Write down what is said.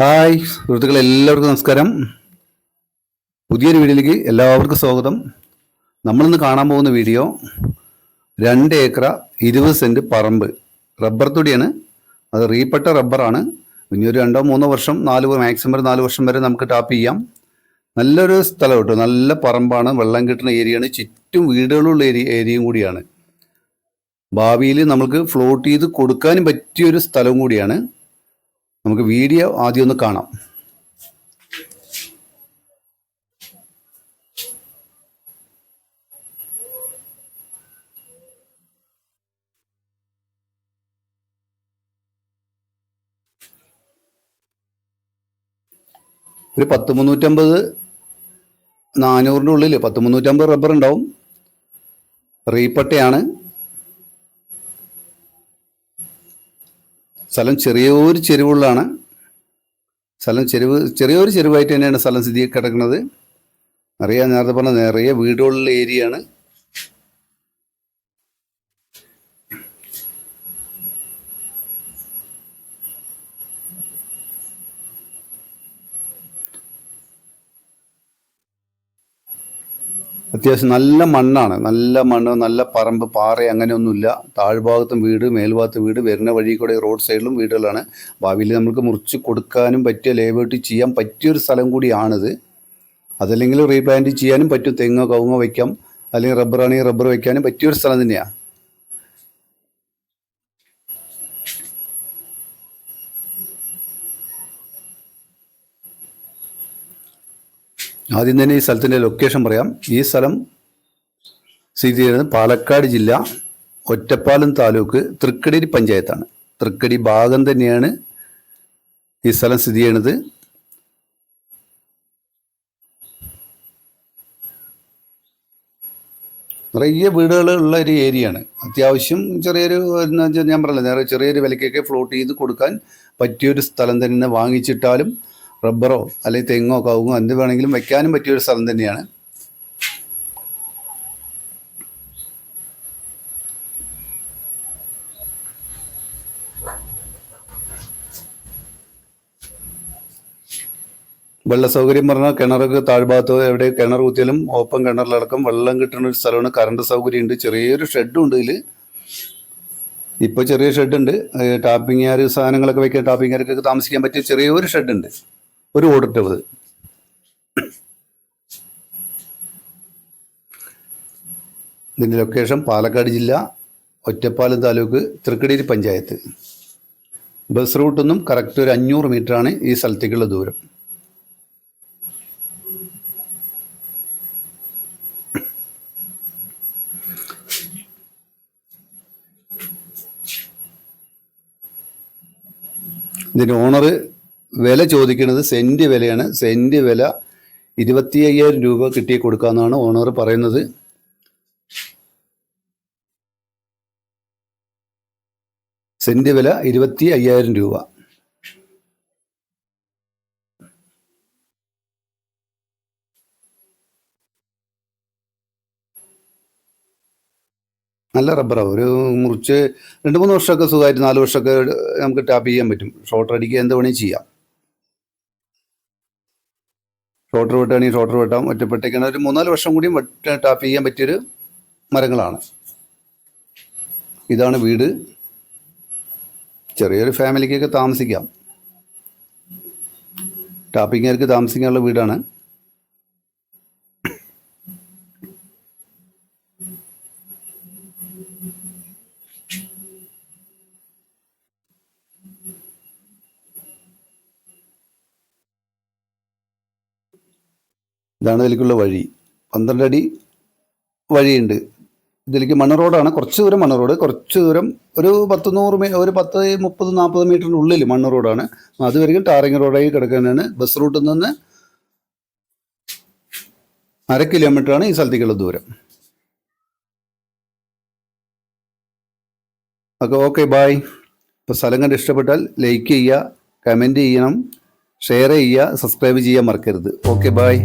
Hi സുഹൃത്തുക്കളെ എല്ലാവർക്കും നമസ്കാരം. പുതിയൊരു വീഡിയോയിലേക്ക് എല്ലാവർക്കും സ്വാഗതം. നമ്മളിന്ന് കാണാൻ പോകുന്ന വീഡിയോ രണ്ട് ഏക്കർ ഇരുപത് സെന്റ് പറമ്പ്. റബ്ബർ തൊടിയാണ്. അത് റീപ്പെട്ട റബ്ബറാണ്. ഇനി ഒരു രണ്ടോ മൂന്നോ വർഷം നാല് മാക്സിമം ഒരു നാല് വർഷം വരെ നമുക്ക് ടാപ്പ് ചെയ്യാം. നല്ലൊരു സ്ഥലം കേട്ടോ. നല്ല പറമ്പാണ്. വെള്ളം കിട്ടുന്ന ഏരിയയാണ്. ചുറ്റും വീടുകളുള്ള ഏരിയ ഏരിയയും കൂടിയാണ്. ഭാവിയിൽ നമുക്ക് ഫ്ലോട്ട് ചെയ്ത് കൊടുക്കാനും പറ്റിയൊരു സ്ഥലവും കൂടിയാണ്. നമുക്ക് വീഡിയോ ആദ്യം ഒന്ന് കാണാം. ഒരു പത്ത് മുന്നൂറ്റമ്പത് നാനൂറിന്റെ ഉള്ളിൽ പത്ത് മുന്നൂറ്റമ്പത് റബ്ബർ ഉണ്ടാവും. റീപ്പട്ടയാണ്. സ്ഥലം ചെറിയൊരു ചെരുവുള്ളാണ്. സ്ഥലം ചെരുവ് ചെറിയൊരു ചെരുവായിട്ട് തന്നെയാണ് സ്ഥലം സ്ഥിതി കിടക്കുന്നത് അറിയാം നേരത്തെ പറഞ്ഞ നിറയെ വീടുകളുള്ള ഏരിയയാണ്. അത്യാവശ്യം നല്ല മണ്ണാണ്. നല്ല മണ്ണ് നല്ല പറമ്പ് പാറ അങ്ങനെയൊന്നുമില്ല. താഴ്ഭാഗത്തും വീട് മേൽഭാഗത്തും വീട് വരുന്ന വഴി കൂടെ റോഡ് സൈഡിലും വീടുകളാണ്. ഭാവിയിൽ നമുക്ക് മുറിച്ച് കൊടുക്കാനും പറ്റിയ ലേബേട്ട് ചെയ്യാൻ പറ്റിയൊരു സ്ഥലം കൂടിയാണിത്. അതല്ലെങ്കിൽ റീപ്ലാന്റ് ചെയ്യാനും പറ്റും. തെങ്ങോ കവുങ്ങോ വയ്ക്കാം. അല്ലെങ്കിൽ റബ്ബറാണെങ്കിൽ റബ്ബർ വയ്ക്കാനും പറ്റിയൊരു സ്ഥലം തന്നെയാണ് ആദ്യം തന്നെ ഈ സ്ഥലത്തിന്റെ ലൊക്കേഷൻ പറയാം. ഈ സ്ഥലം സ്ഥിതി ചെയ്യുന്നത് പാലക്കാട് ജില്ല ഒറ്റപ്പാലം താലൂക്ക് തൃക്കടി പഞ്ചായത്താണ്. തൃക്കടി ഭാഗം തന്നെയാണ് ഈ സ്ഥലം സ്ഥിതി ചെയ്യുന്നത്. നിറയെ വീടുകളുള്ള ഒരു ഏരിയയാണ്. അത്യാവശ്യം ചെറിയൊരു ഞാൻ പറഞ്ഞില്ല ചെറിയൊരു വിലക്കൊക്കെ ഫ്ലോട്ട് ചെയ്ത് കൊടുക്കാൻ പറ്റിയൊരു സ്ഥലം തന്നെ വാങ്ങിച്ചിട്ടാലും റബ്ബറോ അല്ലെങ്കിൽ തെങ്ങോ കവുങ്ങോ എന്ത് വേണമെങ്കിലും വെക്കാനും പറ്റിയൊരു സ്ഥലം തന്നെയാണ്. വെള്ള സൗകര്യം പറഞ്ഞാൽ കിണറൊക്കെ താഴ്ഭാഗത്തോ എവിടെ കിണർ കുത്തിയാലും ഓപ്പൺ കിണറിലടക്കം വെള്ളം കിട്ടുന്ന ഒരു സ്ഥലമാണ്. കറണ്ട് സൗകര്യം ഉണ്ട് ചെറിയൊരു ഷെഡും ഉണ്ട് ഇതിൽ ഇപ്പോൾ ചെറിയ ഷെഡ് ഉണ്ട് ടാപ്പിങ്ങാർ സാധനങ്ങളൊക്കെ വെക്കാൻ ടാപ്പിങ്ങാർക്കൊക്കെ താമസിക്കാൻ പറ്റിയ ചെറിയൊരു ഷെഡുണ്ട്. ഒരു ഓടിട്ടത് ഇതിന്റെ ലൊക്കേഷൻ പാലക്കാട് ജില്ല ഒറ്റപ്പാലം താലൂക്ക് തൃക്കടീരി പഞ്ചായത്ത്. ബസ് റൂട്ടിൽ നിന്നും കറക്റ്റ് ഒരു അഞ്ഞൂറ് മീറ്ററാണ് ഈ സ്ഥലത്തേക്കുള്ള ദൂരം. ഇതിന്റെ ഓണർ വില ചോദിക്കുന്നത് സെന്റ് വിലയാണ്. സെന്റ് വില ഇരുപത്തി അയ്യായിരം രൂപ കിട്ടി കൊടുക്കാമെന്നാണ് ഓണർ പറയുന്നത്. സെന്റ് വില ഇരുപത്തി അയ്യായിരം രൂപ. നല്ല റബ്ബറാണ് ഒരു മുറിച്ച് രണ്ട് മൂന്ന് വർഷമൊക്കെ സുഖമായിട്ട് നാല് വർഷമൊക്കെ നമുക്ക് ടാപ്പ് ചെയ്യാൻ പറ്റും. ഷോർട്ട് അടിക്കുക എന്ത് വേണമെങ്കിൽ ചെയ്യാം. Shorter വെട്ടുകയാണെങ്കിൽ shorter വെട്ടാം. ഒറ്റപ്പെട്ടേക്കാണ് ഒരു മൂന്നാൽ വർഷം വെട്ട് ടാപ്പ് ചെയ്യാൻ പറ്റിയൊരു മരങ്ങളാണ്. ഇതാണ് വീട്. ചെറിയൊരു ഫാമിലിക്കൊക്കെ താമസിക്കാം. ടാപ്പിങ്ങുകാർക്ക് താമസിക്കാനുള്ള വീടാണ്. ഇതാണ് ഇതിലേക്കുള്ള വഴി. പന്ത്രണ്ട് അടി വഴിയുണ്ട്. ഇതിലേക്ക് മണ്ണ് റോഡാണ് കുറച്ച് ദൂരം മണ്ണ് റോഡ് കുറച്ച് ദൂരം ഒരു പത്ത് നൂറ് മീ ഒരു പത്ത് മുപ്പത് നാൽപ്പത് മീറ്ററിന്റെ ഉള്ളിൽ മണ്ണ് റോഡാണ് അതുവരെയും ടാറിങ് റോഡായി കിടക്കുന്നതാണ് ബസ് റൂട്ടിൽ നിന്ന് അര കിലോമീറ്ററാണ് ഈ സ്ഥലത്തേക്കുള്ള ദൂരം. ഓക്കെ ഓക്കെ ബായ് ഇപ്പോൾ സ്ഥലം കണ്ട് ഇഷ്ടപ്പെട്ടാൽ ലൈക്ക് ചെയ്യുക കമന്റ് ചെയ്യണം ഷെയർ ചെയ്യുക സബ്സ്ക്രൈബ് ചെയ്യാൻ മറക്കരുത്. Okay bye